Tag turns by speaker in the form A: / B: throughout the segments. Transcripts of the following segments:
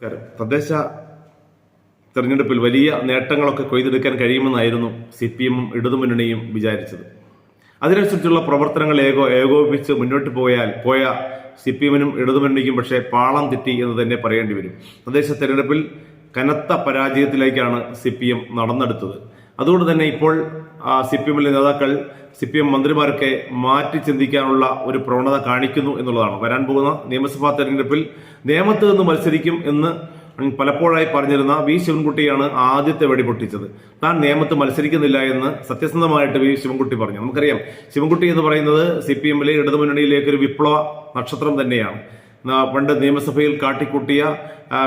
A: നമസ്കാരം തദ്ദേശ തെരഞ്ഞെടുപ്പിൽ വലിയ നേട്ടങ്ങളൊക്കെ കൊയ്തെടുക്കാൻ കഴിയുമെന്നായിരുന്നു സി പി എമ്മും ഇടതുമുന്നണിയും വിചാരിച്ചത്. അതിനനുസരിച്ചുള്ള പ്രവർത്തനങ്ങൾ ഏകോ ഏകോപിപ്പിച്ച് മുന്നോട്ട് പോയാൽ പോയ സി പി എമ്മിനും ഇടതുമുന്നണിക്കും പക്ഷേ പാളം തെറ്റി എന്ന് തന്നെ പറയേണ്ടി വരും. തദ്ദേശ തെരഞ്ഞെടുപ്പിൽ കനത്ത പരാജയത്തിലേക്കാണ് സി പി എം നടന്നെടുത്തത്. അതുകൊണ്ട് തന്നെ ഇപ്പോൾ സി പി എമ്മിലെ നേതാക്കൾ സി പി എം മന്ത്രിമാരൊക്കെ മാറ്റി ചിന്തിക്കാനുള്ള ഒരു പ്രവണത കാണിക്കുന്നു എന്നുള്ളതാണ്. വരാൻ പോകുന്ന നിയമസഭാ തെരഞ്ഞെടുപ്പിൽ നേമത്ത് നിന്ന് മത്സരിക്കും എന്ന് പലപ്പോഴായി പറഞ്ഞിരുന്ന വി ശിവൻകുട്ടിയാണ് ആദ്യത്തെ വെടിപൊട്ടിച്ചത്. താൻ നിയമത്ത് മത്സരിക്കുന്നില്ല എന്ന് സത്യസന്ധമായിട്ട് വി ശിവൻകുട്ടി പറഞ്ഞു. നമുക്കറിയാം ശിവൻകുട്ടി എന്ന് പറയുന്നത് സി പി എമ്മിലെ ഇടതുമുന്നണിയിലേക്ക് ഒരു വിപ്ലവ നക്ഷത്രം തന്നെയാണ്. പണ്ട് നിയമസഭയിൽ കാട്ടിക്കൂട്ടിയ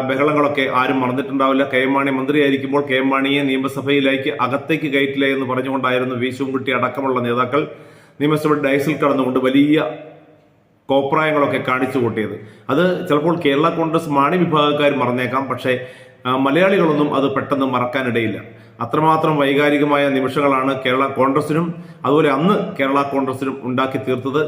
A: ബഹളങ്ങളൊക്കെ ആരും മറന്നിട്ടുണ്ടാവില്ല. കെ എം മാണി മന്ത്രിയായിരിക്കുമ്പോൾ കെ എം മാണിയെ നിയമസഭയിലേക്ക് അകത്തേക്ക് കയറ്റില്ല എന്ന് പറഞ്ഞുകൊണ്ടായിരുന്നു വി. ശിവൻകുട്ടി അടക്കമുള്ള നേതാക്കൾ നിയമസഭ ഡയസിൽ കടന്നുകൊണ്ട് വലിയ കോപ്രായങ്ങളൊക്കെ കാണിച്ചു കൂട്ടിയത്. അത് ചിലപ്പോൾ കേരള കോൺഗ്രസ് മാണി വിഭാഗക്കാർ മറന്നേക്കാം. പക്ഷേ മലയാളികളൊന്നും അത് പെട്ടെന്ന് മറക്കാനിടയില്ല. അത്രമാത്രം വൈകാരികമായ നിമിഷങ്ങളാണ് കേരള കോൺഗ്രസിനും അതുപോലെ അന്ന് കേരള കോൺഗ്രസിനും ഉണ്ടാക്കി തീർത്തത്.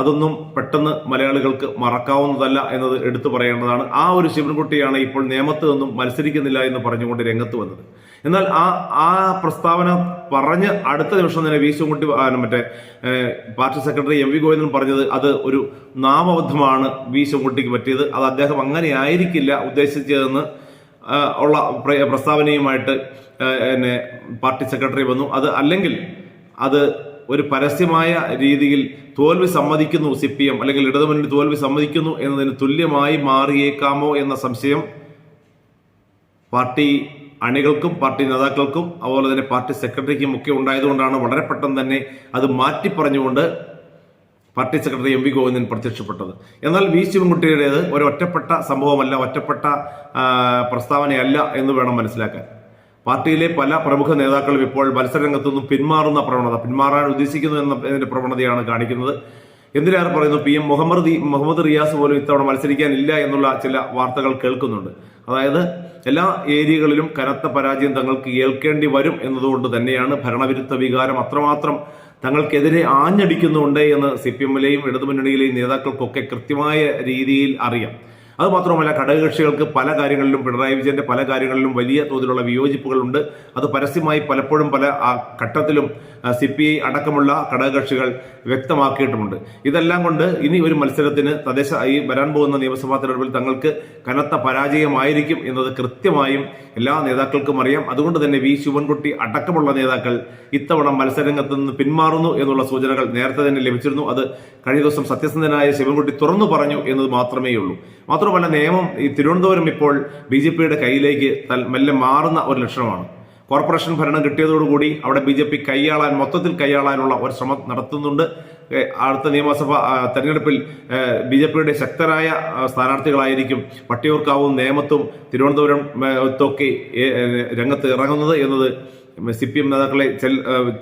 A: അതൊന്നും പെട്ടെന്ന് മലയാളികൾക്ക് മറക്കാവുന്നതല്ല എന്നത് എടുത്തു പറയേണ്ടതാണ്. ആ ഒരു ശിവൻകുട്ടിയാണ് ഇപ്പോൾ നിയമത്ത് നിന്നും മത്സരിക്കുന്നില്ല എന്ന് പറഞ്ഞുകൊണ്ട് രംഗത്ത് വന്നത്. എന്നാൽ ആ ആ പ്രസ്താവന പറഞ്ഞ് അടുത്ത ദിവസം തന്നെ വി ശിവൻകുട്ടി മറ്റേ party secretary M V Govindan പറഞ്ഞത് അത് ഒരു നാമബദ്ധമാണ് വി ശിവൻകുട്ടിക്ക് പറ്റിയത്. അത് അദ്ദേഹം അങ്ങനെ ആയിരിക്കില്ല ഉദ്ദേശിച്ചതെന്ന് ഉള്ള പ്രസ്താവനയുമായിട്ട് പിന്നെ പാർട്ടി സെക്രട്ടറി വന്നു. അത് അല്ലെങ്കിൽ അത് ഒരു പരസ്യമായ രീതിയിൽ തോൽവി സമ്മതിക്കുന്നു സി പി എം അല്ലെങ്കിൽ ഇടതുമുന്നണി തോൽവി സമ്മതിക്കുന്നു എന്നതിന് തുല്യമായി മാറിയേക്കാമോ എന്ന സംശയം പാർട്ടി അണികൾക്കും പാർട്ടി നേതാക്കൾക്കും അതുപോലെ തന്നെ പാർട്ടി സെക്രട്ടറിക്കും ഒക്കെ ഉണ്ടായതുകൊണ്ടാണ് വളരെ പെട്ടെന്ന് തന്നെ അത് മാറ്റി പറഞ്ഞുകൊണ്ട് party secretary M V Govindan പ്രത്യക്ഷപ്പെട്ടത്. എന്നാൽ വി ശിവൻകുട്ടിയുടേത് ഒരു ഒറ്റപ്പെട്ട സംഭവമല്ല ഒറ്റപ്പെട്ട പ്രസ്താവനയല്ല എന്ന് വേണം മനസ്സിലാക്കാൻ. പാർട്ടിയിലെ പല പ്രമുഖ നേതാക്കളും ഇപ്പോൾ മത്സരരംഗത്തു നിന്നും പിന്മാറുന്ന പ്രവണത പിന്മാറാൻ ഉദ്ദേശിക്കുന്നു എന്ന ഇതിന്റെ പ്രവണതയാണ് കാണിക്കുന്നത്. എന്തിനേറെ പറയുന്നു പി എം മുഹമ്മദ് മുഹമ്മദ് റിയാസ് പോലും ഇത്തവണ മത്സരിക്കാനില്ല എന്നുള്ള ചില വാർത്തകൾ കേൾക്കുന്നുണ്ട്. അതായത് എല്ലാ ഏരിയകളിലും കനത്ത പരാജയം തങ്ങൾക്ക് ഏൽക്കേണ്ടി വരും എന്നതുകൊണ്ട് തന്നെയാണ് ഭരണവിരുദ്ധ വികാരം അത്രമാത്രം തങ്ങൾക്കെതിരെ ആഞ്ഞടിക്കുന്നുണ്ട് എന്ന് സി പി എമ്മിലെയും ഇടതുമുന്നണിയിലെയും നേതാക്കൾക്കൊക്കെ കൃത്യമായ രീതിയിൽ അറിയാം. അത് മാത്രമല്ല ഘടകകക്ഷികൾക്ക് പല കാര്യങ്ങളിലും പിണറായി വിജയന്റെ പല കാര്യങ്ങളിലും വലിയ തോതിലുള്ള വിയോജിപ്പുകളുണ്ട്. അത് പരസ്യമായി പലപ്പോഴും പല ആ, ഘട്ടത്തിലും സി പി ഐ അടക്കമുള്ള ഘടകകക്ഷികൾ വ്യക്തമാക്കിയിട്ടുമുണ്ട്. ഇതെല്ലാം കൊണ്ട് ഇനി ഒരു മത്സരത്തിന് തദ്ദേശ ഈ വരാൻ പോകുന്ന നിയമസഭാ തെരഞ്ഞെടുപ്പിൽ തങ്ങൾക്ക് കനത്ത പരാജയമായിരിക്കും എന്നത് കൃത്യമായും എല്ലാ നേതാക്കൾക്കും അറിയാം. അതുകൊണ്ട് തന്നെ വി. ശിവൻകുട്ടി അടക്കമുള്ള നേതാക്കൾ ഇത്തവണ മത്സരരംഗത്ത് നിന്ന് പിന്മാറുന്നു എന്നുള്ള സൂചനകൾ നേരത്തെ തന്നെ ലഭിച്ചിരുന്നു. അത് കഴിഞ്ഞ ദിവസം സത്യസന്ധനായ ശിവൻകുട്ടി തുറന്നു പറഞ്ഞു എന്നത് മാത്രമേ ഉള്ളൂ മാത്രമല്ല നിയമം ഈ തിരുവനന്തപുരം ഇപ്പോൾ ബി ജെ പിയുടെ കയ്യിലേക്ക് മെല്ലെ മാറുന്ന ഒരു ലക്ഷണമാണ്. കോർപ്പറേഷൻ ഭരണം കിട്ടിയതോടുകൂടി അവിടെ ബി ജെ പി കൈയാളാൻ മൊത്തത്തിൽ കൈയാളാനുള്ള ഒരു ശ്രമം നടത്തുന്നുണ്ട്. അടുത്ത നിയമസഭ തെരഞ്ഞെടുപ്പിൽ ബി ജെ പിയുടെ ശക്തരായ സ്ഥാനാർത്ഥികളായിരിക്കും പട്ടിയൂർക്കാവും നേമത്തും തിരുവനന്തപുരം ഒക്കെ രംഗത്ത് ഇറങ്ങുന്നത് എന്നത് സി പി എം നേതാക്കളെ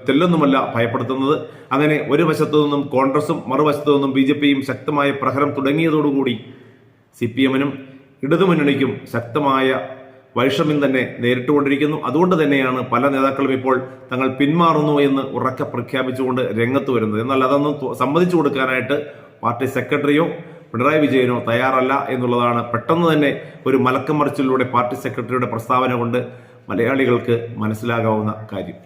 A: തെല്ലൊന്നുമല്ല ഭയപ്പെടുത്തുന്നത്. അങ്ങനെ ഒരു വശത്തു നിന്നും കോൺഗ്രസും മറുവശത്തു നിന്നും ബി ജെ പിയും ശക്തമായ പ്രഹരം തുടങ്ങിയതോടുകൂടി സി പി എമ്മിനും ഇടതുമുന്നണിക്കും ശക്തമായ വൈഷമ്യം തന്നെ നേരിട്ടുകൊണ്ടിരിക്കുന്നു. അതുകൊണ്ട് തന്നെയാണ് പല നേതാക്കളും ഇപ്പോൾ തങ്ങൾ പിന്മാറുന്നു എന്ന് ഉറക്കെ പ്രഖ്യാപിച്ചുകൊണ്ട് രംഗത്ത് വരുന്നത്. എന്നാൽ അതൊന്നും സമ്മതിച്ചു കൊടുക്കാനായിട്ട് പാർട്ടി സെക്രട്ടറിയോ പിണറായി വിജയനോ തയ്യാറല്ല എന്നുള്ളതാണ് പെട്ടെന്ന് തന്നെ ഒരു മലക്കം മറിച്ചിലൂടെ പാർട്ടി സെക്രട്ടറിയുടെ പ്രസ്താവന കൊണ്ട് മലയാളികൾക്ക് മനസ്സിലാകാവുന്ന കാര്യം.